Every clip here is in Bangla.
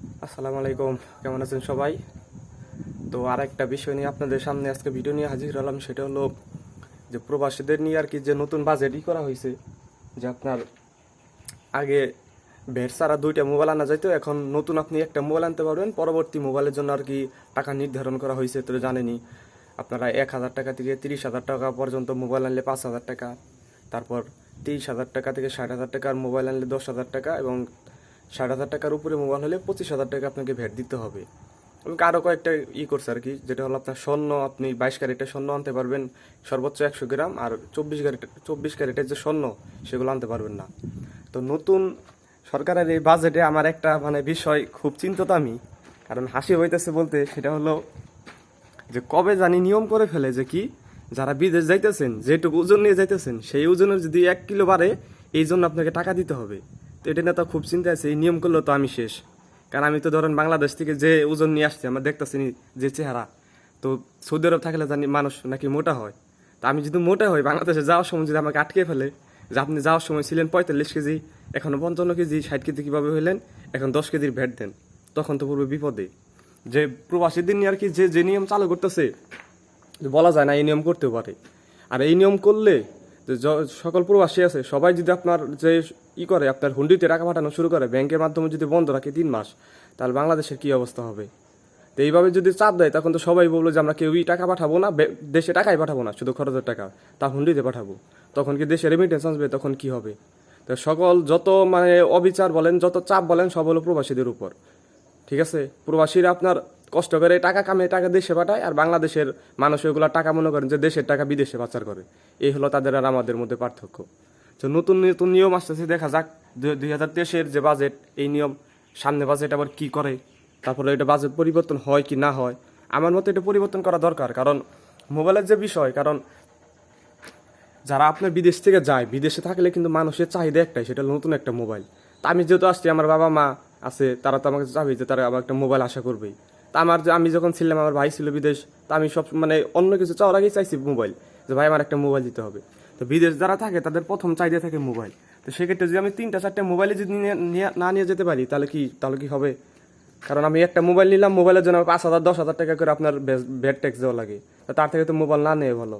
আসসালামু আলাইকুম। কেমন আছেন সবাই? তো আর একটা বিষয় নিয়ে আপনাদের সামনে আজকে ভিডিও নিয়ে হাজির হলাম, সেটা হলো যে প্রবাসীদের নিয়ে আর কি যে নতুন বাজেটই করা হয়েছে যে আপনার আগে ভেট ছাড়া দুইটা মোবাইল আনা যাইতো, এখন নতুন আপনি একটা মোবাইল আনতে পারবেন, পরবর্তী মোবাইলের জন্য আর কি টাকা নির্ধারণ করা হয়েছে তো জানেনই। আপনারা এক হাজার টাকা থেকে তিরিশ হাজার টাকা পর্যন্ত মোবাইল আনলে পাঁচ হাজার টাকা, তারপর তিরিশ হাজার টাকা থেকে ষাট হাজার টাকার মোবাইল আনলে দশ হাজার টাকা এবং ষাট হাজার টাকার উপরে মোবাইল হলে পঁচিশ হাজার টাকা আপনাকে ভ্যাট দিতে হবে। এবং আরও কয়েকটা ই করছে আর কি, যেটা হলো আপনার স্বর্ণ, আপনি বাইশ ক্যারেটের স্বর্ণ আনতে পারবেন, সর্বোচ্চ একশো গ্রাম আর চব্বিশ ক্যারেট, চব্বিশ ক্যারেটের যে স্বর্ণ, সেগুলো আনতে পারবেন না। তো নতুন সরকারের এই বাজেটে আমার একটা মানে বিষয় খুব চিন্তিত আমি কারণ হাসি হইতেছে বলতে সেটা হলো যে কবে জানি নিয়ম করে ফেলে যে কি, যারা বিদেশ যাইতেছেন, যেটুকু ওজন নিয়ে যাইতেছেন, সেই ওজনের যদি এক কিলো বাড়ে, এই জন্য আপনাকে টাকা দিতে হবে। তো এটা নিয়ে তো খুব চিন্তা আছে, এই নিয়ম করলে তো আমি শেষ। কারণ আমি তো ধরেন বাংলাদেশ থেকে যে ওজন নিয়ে আসছি, আমরা দেখতেছি যে চেহারা। তো সৌদি আরব থাকলে জানি মানুষ নাকি মোটা হয়। তা আমি যদি মোটা হই, বাংলাদেশে যাওয়ার সময় যদি আমাকে আটকে ফেলে, যে আপনি যাওয়ার সময় ছিলেন পঁয়তাল্লিশ কেজি, এখন পঞ্চান্ন কেজি, ষাট কেজি কীভাবে হইলেন, এখন দশ কেজির ভ্যাট দেন। তখন তো পূর্বে বিপদে। যে প্রবাসীদের নিয়ে আর কি যে যে নিয়ম চালু করতেছে, বলা যায় না এই নিয়ম করতেও পারে। আর এই নিয়ম করলে যে সকল প্রবাসী আছে, সবাই যদি আপনার যে ই করে, আপনার হুন্ডিতে টাকা পাঠানো শুরু করে, ব্যাংকের মাধ্যমে যদি বন্ধ রাখে তিন মাস, তাহলে বাংলাদেশের কি অবস্থা হবে? তো এইভাবে যদি চাপ দেয়, তখন তো সবাই বলল যে আমরা কেউই টাকা পাঠাবো না দেশে টাকাই পাঠাবো না, শুধু খরচের টাকা, তা হুন্ডিতে পাঠাবো। তখন কি দেশে রেমিটেন্স আসবে, তখন কি হবে? তো সকল যত মানে অবিচার বলেন, যত চাপ বলেন, সব হলো প্রবাসীদের উপর। ঠিক আছে? প্রবাসীরা আপনার কষ্ট করে টাকা কামে, টাকা দেশে পাঠায়, আর বাংলাদেশের মানুষ ওইগুলো টাকা মনে করেন যে দেশের টাকা বিদেশে পাচার করে। এই হলো তাদের আর আমাদের মধ্যে পার্থক্য। তো নতুন নতুন নিয়ম আসতেছে, দেখা যাক। দুই হাজার তেইশের যে বাজেট এই নিয়ম সামনে বাজেট আবার কি করে? তারপরে এটা বাজেট পরিবর্তন হয় কি না হয়? আমার মতে এটা পরিবর্তন করা দরকার, কারণ মোবাইলের যে বিষয়, কারণ যারা আপনার বিদেশ থেকে যায়, বিদেশে থাকলে কিন্তু মানুষের চাহিদা একটাই, সেটা নতুন একটা মোবাইল। তা আমি যেহেতু আসছি, আমার বাবা মা আছে, তারা তো আমাকে চাবি যে তারা আবার একটা মোবাইল আশা করবেই। তা আমার আমি যখন ছিলাম, আমার ভাই ছিল বিদেশ, তা আমি সব মানে অন্য কিছু চাওয়ার আগেই চাইছি মোবাইল যে ভাই আমার একটা মোবাইল দিতে হবে। তো বিদেশ যারা থাকে, তাদের প্রথম চাহিদা থাকে মোবাইল তো সেক্ষেত্রে যদি আমি তিনটা, চারটে মোবাইলে যদি না নিয়ে যেতে পারি, তাহলে কি তাহলে কি হবে? কারণ আমি একটা মোবাইল নিলাম মোবাইলের জন্য পাঁচ হাজার, দশ হাজার টাকা করে আপনার ব্যাড ট্যাক্স দেওয়া লাগে। তো তার থেকে তো মোবাইল না নেয় ভালো।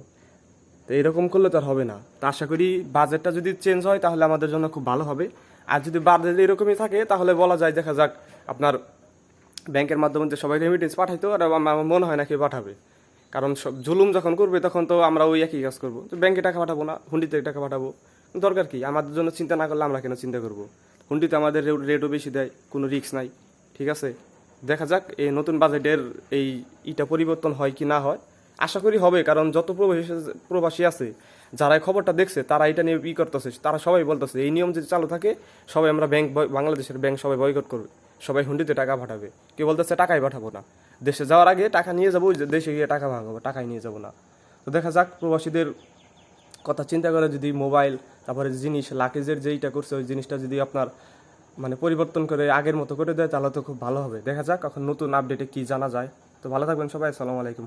তো এরকম করলে তো আর হবে না। তো আশা করি বাজেটটা যদি চেঞ্জ হয়, তাহলে আমাদের জন্য খুব ভালো হবে। আর যদি বাজেট এরকমই থাকে, তাহলে বলা যায় দেখা যাক আপনার ব্যাংকের মাধ্যমে যে সবাই রেমিটেন্স পাঠাইতো, আর আমার মনে হয় না পাঠাবে। কারণ সব জুলুম যখন করবে, তখন তো আমরা ওই একই কাজ করব। তো ব্যাংকে টাকা পাঠাবো না, হুন্ডিতে টাকা পাঠাবো। দরকার কি? আমাদের জন্য চিন্তা না করলে আমরা কেন চিন্তা করব? হুন্ডিতে আমাদের রেটও বেশি দেয়, কোনো রিস্ক নাই। ঠিক আছে? দেখা যাক এই নতুন বাজেটের এই ইটা পরিবর্তন হয় কি না হয়। আশা করি হবে, কারণ যত প্রবাসী প্রবাসী আছে যারা এই খবরটা দেখছে, তারা এটা নিয়ে ই করতেছে। তারা সবাই বলতেছে, এই নিয়ম যদি চালু থাকে, সবাই আমরা ব্যাংক বাংলাদেশের ব্যাংক সবাই বয়কট করবে। সবাই হুন্ডিতে টাকা পাঠাবে। কেউ বলতেছে, টাকাই পাঠাবো না। দেশে যাওয়ার আগে টাকা নিয়ে যাব দেশে গিয়ে টাকা ভাঙাবো, টাকাই নিয়ে যাব না। তো দেখা যাক, প্রবাসীদের কথা চিন্তা করে যদি মোবাইল, তারপরে জিনিস লাকেজের যেইটা করছে, ওই জিনিসটা যদি আপনার মানে পরিবর্তন করে আগের মতো করে দেয়, তাহলে তো খুব ভালো হবে। দেখা যাক, এখন নতুন আপডেটে কী জানা যায়। তো ভালো থাকবেন সবাই, আসসালামু আলাইকুম।